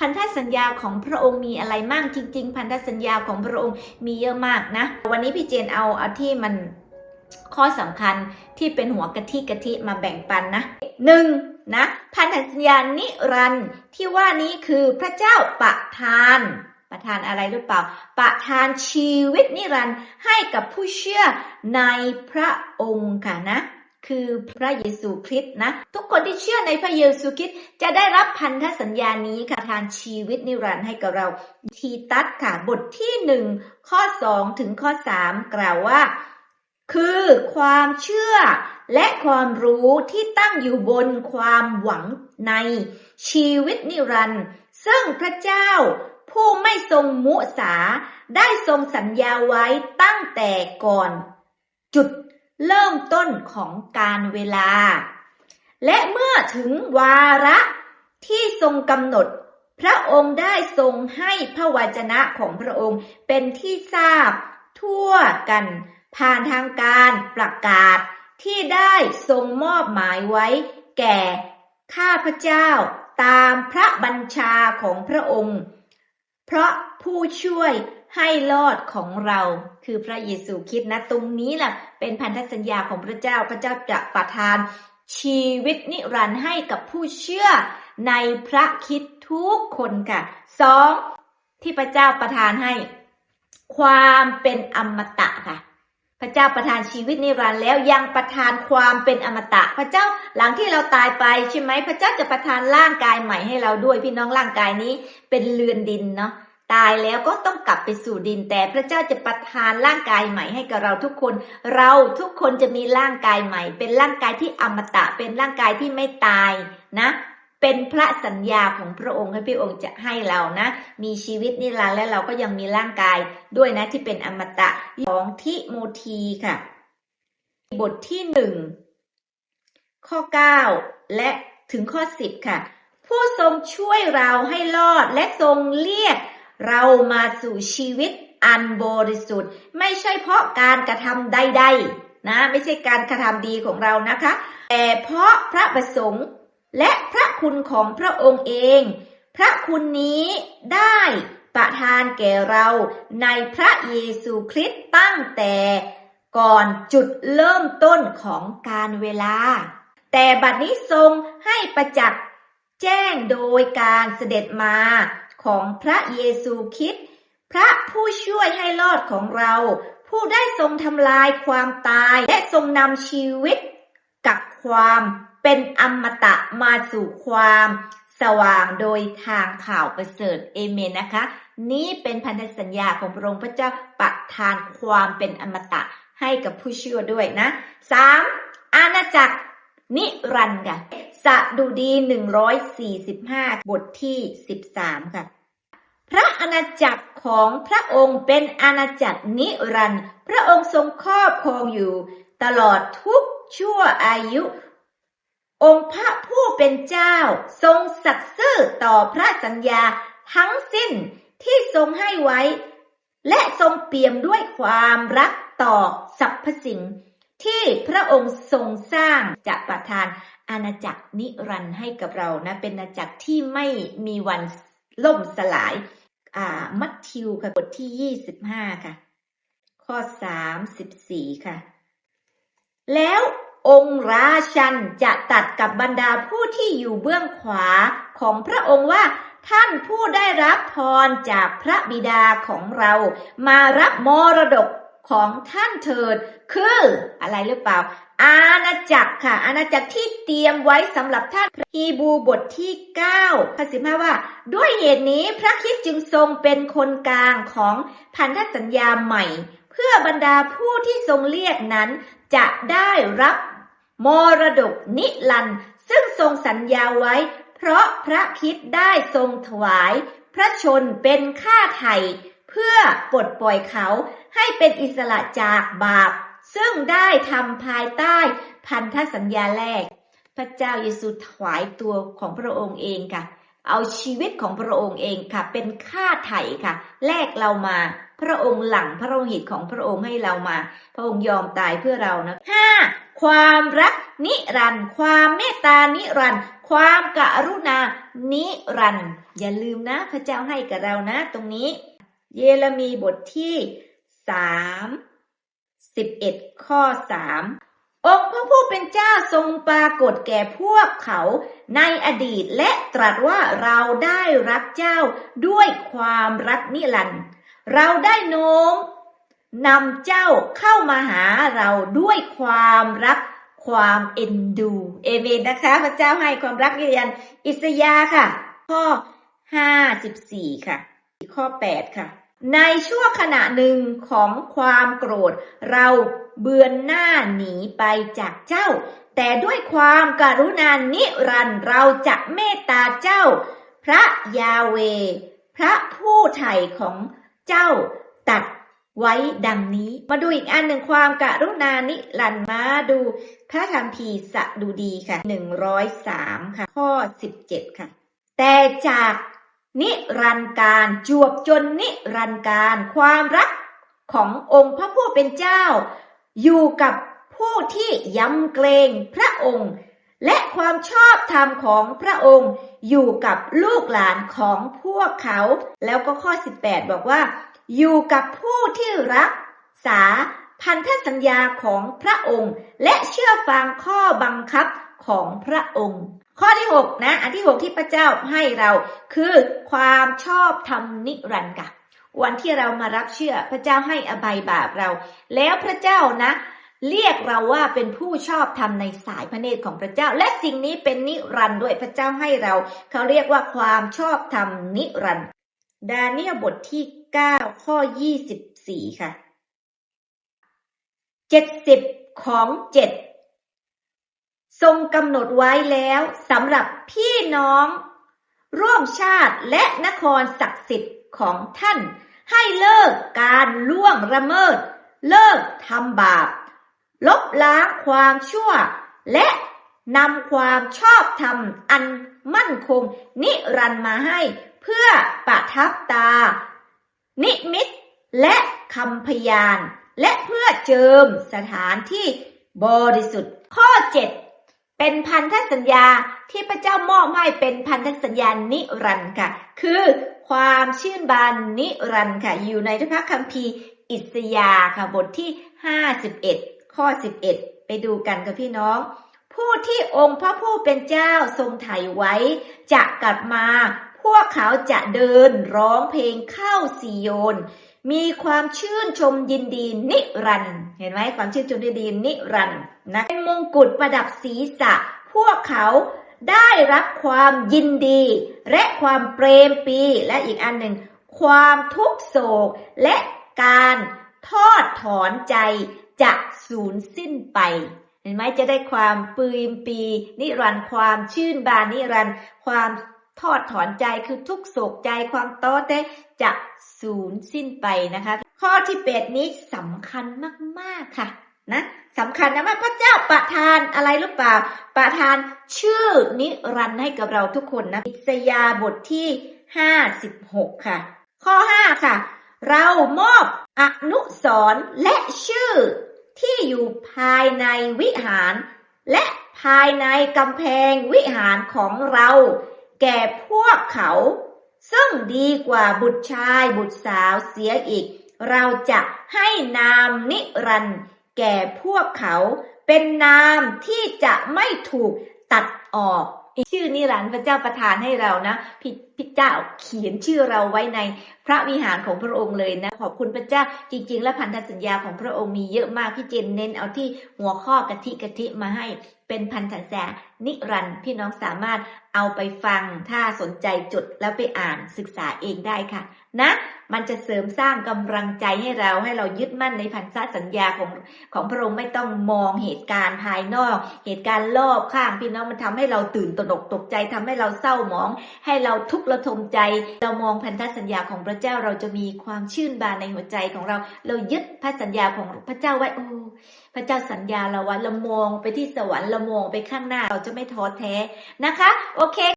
พันธสัญญาของพระองค์มีอะไรมากจริง ๆ พันธสัญญาของพระองค์มีเยอะมากนะ วันนี้พี่เจนเอาเอาที่มันข้อสำคัญที่เป็นหัวกะทิกะทิมาแบ่งปันนะหนึ่งนะพันธสัญญานิรันที่ว่านี้คือพระเจ้าประทานประทานอะไรหรือเปล่า ประทานชีวิตนิรันดร์ให้กับผู้เชื่อในพระองค์ค่ะนะ คือพระเยซูคริสต์นะ ทุกคนที่เชื่อในพระเยซูคริสต์จะได้รับพันธสัญญานี้ค่ะทานชีวิตนิรันดร์ให้กับเรา ทีตัสค่ะบทที่หนึ่งข้อสองถึงข้อสามกล่าวว่า คือความเชื่อและความรู้ที่ตั้งอยู่บนความหวังในชีวิตนิรันดร์ซึ่งพระเจ้าผู้ไม่ทรงมุสาได้ทรงสัญญาไว้ตั้งแต่ก่อน จุด เริ่มต้นของการเวลา และเมื่อถึงวาระที่ทรงกำหนด พระองค์ได้ทรงให้พระวจนะของพระองค์เป็นที่ทราบทั่วกัน ผ่านทางการประกาศที่ได้ทรงมอบหมายไว้ แก่ข้าพเจ้าตามพระบัญชาของพระองค์ เพราะผู้ช่วย ให้รอดของเราคือพระเยซูคริดนะตรงนี้แหละเป็นพันธสัญญาของพระเจ้าพระเจ้าจะประทาน ชีวิตนิรันดร์ให้กับผู้เชื่อในพระคิดทุกคนค่ะสองที่พระเจ้าประทานให้ ความเป็นอมตะค่ะ พระเจ้าประทานชีวิตนิรันดร์แล้วยังประทานความเป็นอมตะ พระเจ้าหลังที่เราตายไปใช่ไหมพระเจ้าจะประทานร่างกายใหม่ให้เราด้วยพี่น้องร่างกายนี้เป็นเรือนดินเนาะ ตายแล้วก็ต้องกลับไปสู่ดิน แต่พระเจ้าจะประทานร่างกายใหม่ให้กับเราทุกคน เราทุกคนจะมีร่างกายใหม่ เป็นร่างกายที่อมตะ เป็นร่างกายที่ไม่ตายนะ เป็นพระสัญญาของพระองค์ให้พระองค์จะให้เรานะ มีชีวิตนิรันดร์และเราก็ยังมีร่างกายด้วยนะที่เป็นอมตะของทิโมธีค่ะ บทที่หนึ่งข้อ 9 และถึงข้อ 10 ค่ะ ผู้ทรงช่วยเราให้รอดและทรงเรียก เรามาสู่ชีวิตอันบริสุทธิ์ ไม่ใช่เพราะการกระทำใด ๆ นะ ไม่ใช่การกระทำดีของเรานะคะ แต่เพราะพระประสงค์และพระคุณของพระองค์เอง พระคุณนี้ได้ประทานแก่เราในพระเยซูคริสต์ตั้งแต่ก่อนจุดเริ่มต้นของการเวลา แต่บัดนี้ทรงให้ประจักษ์ แจ้งโดยการเสด็จมาของพระเยซูคริสต์พระผู้ช่วยให้รอดของเรา ผู้ได้ทรงทำลายความตายและทรงนำชีวิต กับความเป็นอมตะมาสู่ความสว่างโดยทางข่าวประเสริฐเอเมนนะคะ นี่เป็นพันธสัญญาของพระองค์พระเจ้าประทานความเป็นอมตะให้กับผู้เชื่อด้วยนะสามอาณาจักร นิรันด์ค่ะสดุดี 145 บทที่ 13 ค่ะ พระอาณาจักรของพระองค์เป็นอาณาจักรนิรันดร์พระองค์ทรงครอบครองอยู่ ตลอดทุกชั่วอายุ องค์พระผู้เป็นเจ้า ทรงสัตย์ซื่อต่อพระสัญญาทั้งสิ้นที่ทรงให้ไว้ และทรงเปี่ยมด้วยความรักต่อสรรพสิ่ง ที่พระองค์ทรงสร้างจะประทานอาณาจักรนิรันดร์ให้กับเรานะ เป็นอาณาจักรที่ไม่มีวันล่มสลาย อ่า มัทธิวค่ะบทที่ 25 ค่ะ ข้อ 34 ค่ะ แล้วองค์ราชันจะตัดกับบรรดาผู้ที่อยู่เบื้องขวาของพระองค์ว่าท่านผู้ได้รับพรจากพระบิดาของเรา มารับมรดก ของท่านเถิด คืออะไรหรือเปล่า อาณาจักรค่ะ อาณาจักรที่เตรียมไว้สำหรับท่านฮีบูบทที่9ข้อ15ว่า ด้วยเหตุนี้พระคริสต์จึงทรงเป็นคนกลางของพันธสัญญาใหม่ เพื่อบรรดาผู้ที่ทรงเรียกนั้นจะได้รับมรดกนิรัน ซึ่งทรงสัญญาไว้ เพราะพระคิดได้ทรงถวาย พระชนเป็นค่าไถ่ เพื่อปลดปล่อยเขาให้เป็นอิสระจากบาป ซึ่งได้ทำภายใต้พันธสัญญาแรก พระเจ้าเยซูถวายตัวของพระองค์เองค่ะ เอาชีวิตของพระองค์เองค่ะ เป็นค่าไถ่ค่ะ แลกเรามาพระองค์หลังพระโลหิตของพระองค์ให้เรามา พระองค์ยอมตายเพื่อเรานะห้าความรักนิรันด์ความเมตตานิรันด์ความกรุณานิรันด์อย่าลืมนะ พระเจ้าให้กับเรานะ ตรงนี้ เยเรมีบทที่สามสิบเอ็ดข้อสามองค์พระผู้เป็นเจ้าทรงปรากฏแก่พวกเขาในอดีตและตรัสว่าเราได้รักเจ้าด้วยความรักนิรันดร์เราได้โน้มนำเจ้าเข้ามาหาเราด้วยความรักความเอ็นดู เอเมนนะคะ พระเจ้าให้ความรักนิรันดร์อิสยาค่ะ ข้อ54ค่ะ ข้อ8ค่ะ ในชั่วขณะหนึ่งของความโกรธ เราเบือนหน้าหนีไปจากเจ้า แต่ด้วยความการุณานิรันต์เราจะเมตตาเจ้า พระยาเว พระผู้ไถ่ของเจ้าตัดไว้ดังนี้ มาดูอีกอันหนึ่งความการุณานิรันต์มาดูพระธรรมพีสะดูดีค่ะ 103 ค่ะ ข้อ 17 ค่ะ แต่จาก นิรันดร์การจวบจนนิรันดร์การความรักขององค์พระผู้เป็นเจ้า อยู่กับผู้ที่ยำเกรงพระองค์ และความชอบธรรมของพระองค์อยู่กับลูกหลานของพวกเขา แล้วก็ข้อ 18 บอกว่า อยู่กับผู้ที่รักษา พันธสัญญาของพระองค์ และเชื่อฟังข้อบังคับของพระองค์ ข้อที่ 6 นะ อันที่ 6 ที่พระเจ้าให้เราคือความชอบธรรมนิรันดร์ค่ะวันที่เรามารับเชื่อพระเจ้าให้อภัยบาปเรา แล้วพระเจ้านะ เรียกเราว่าเป็นผู้ชอบธรรมในสายพระเนตรของพระเจ้า และสิ่งนี้เป็นนิรันด์ด้วยพระเจ้าให้เรา เขาเรียกว่าความชอบธรรมนิรันด์ดาเนียลบทที่ 9 ข้อ 24 ค่ะ 70ของ7ทรงกำหนดไว้แล้วสำหรับพี่น้อง ร่วมชาติและนครศักดิ์สิทธิ์ของท่าน ให้เลิกการล่วงละเมิด เลิกทำบาป ลบล้างความชั่ว และนำความชอบธรรมอันมั่นคงนิรันมาให้ เพื่อประทับตา นิมิตและคำพยาน และเพื่อเจิมสถานที่บริสุทธิ์ข้อ 7 เป็นพันธสัญญาที่พระเจ้ามอบให้เป็นพันธสัญญานิรันดร์ค่ะ คือความชื่นบานนิรันดร์ค่ะ อยู่ในพระคัมภีร์อิสยาห์ค่ะบทที่ 51 ข้อ 11 ไปดูกันกับพี่น้อง ผู้ที่องค์พระผู้เป็นเจ้าทรงไถ่ไว้ จะกลับมา พวกเขาจะเดินร้องเพลงเข้าซีโยน มีความชื่นชมยินดีนิรันด์เห็นไหมความชื่นชมยินดีนิรันด์นะเป็นมงกุฎประดับศีรษะ พวกเขาได้รับความยินดี และความเปรมปีและอีกอันหนึ่ง ความทุกโศก และการทอดถอนใจจะสูญสิ้นไป เห็นไหมจะได้ความปลื้มปี นิรันด์ความชื่นบานนิรันด์ความ ทอดถอนใจคือทุกโศกใจความต้อเตจะสูญสิ้นไปนะคะ ข้อที่แปดนี้สำคัญมากๆค่ะนะสำคัญนะว่าพระเจ้าประทานอะไรหรือเปล่า ประทานชื่อนิรันดร์ให้กับเราทุกคนนะอิสยาบทที่56ค่ะ ข้อ5ค่ะ เรามอบอนุสรและชื่อที่อยู่ภายในวิหาร และภายในกำแพงวิหารของเรา แก่พวกเขา ซึ่งดีกว่าบุตรชายบุตรสาวเสียอีก เราจะให้นามนิรันต์แก่พวกเขาเป็นนามที่จะไม่ถูกตัดออก ชื่อนิรันต์พระเจ้าประทานให้เรานะ ผิด พพี่เจ้าเขียนชื่อเราไว้ในพระวิหารของพระองค์เลยนะขอบคุณพระเจ้าจริง ๆ และพันธสัญญาของพระองค์มีเยอะมากพี่เจนเน้นเอาที่หัวข้อกะทิกะทิมาให้เป็นพันธสัญญานิรันดร์พี่น้องสามารถเอาไปฟังถ้าสนใจจดแล้วไปอ่านศึกษาเองได้ค่ะ นะ มันจะเสริมสร้างกำลังใจให้เราให้เรายึดมั่นในพันธสัญญาของของพระองค์ไม่ต้องมองเหตุการณ์ภายนอก เหตุการณ์รอบข้างพี่น้องมันทำให้เราตื่นตระหนกตกใจทำให้เราเศร้าหมอง ให้เราทุกข์ระทมใจ เรามองพันธสัญญาของพระเจ้าเราจะมีความชื่นบานในหัวใจของเรา เรายึดพันธสัญญาของพระเจ้าไว้โอ้พระเจ้าสัญญาเราว่าเรามองไปที่สวรรค์เรามองไปข้างหน้าเราจะไม่ท้อแท้นะคะ โอเค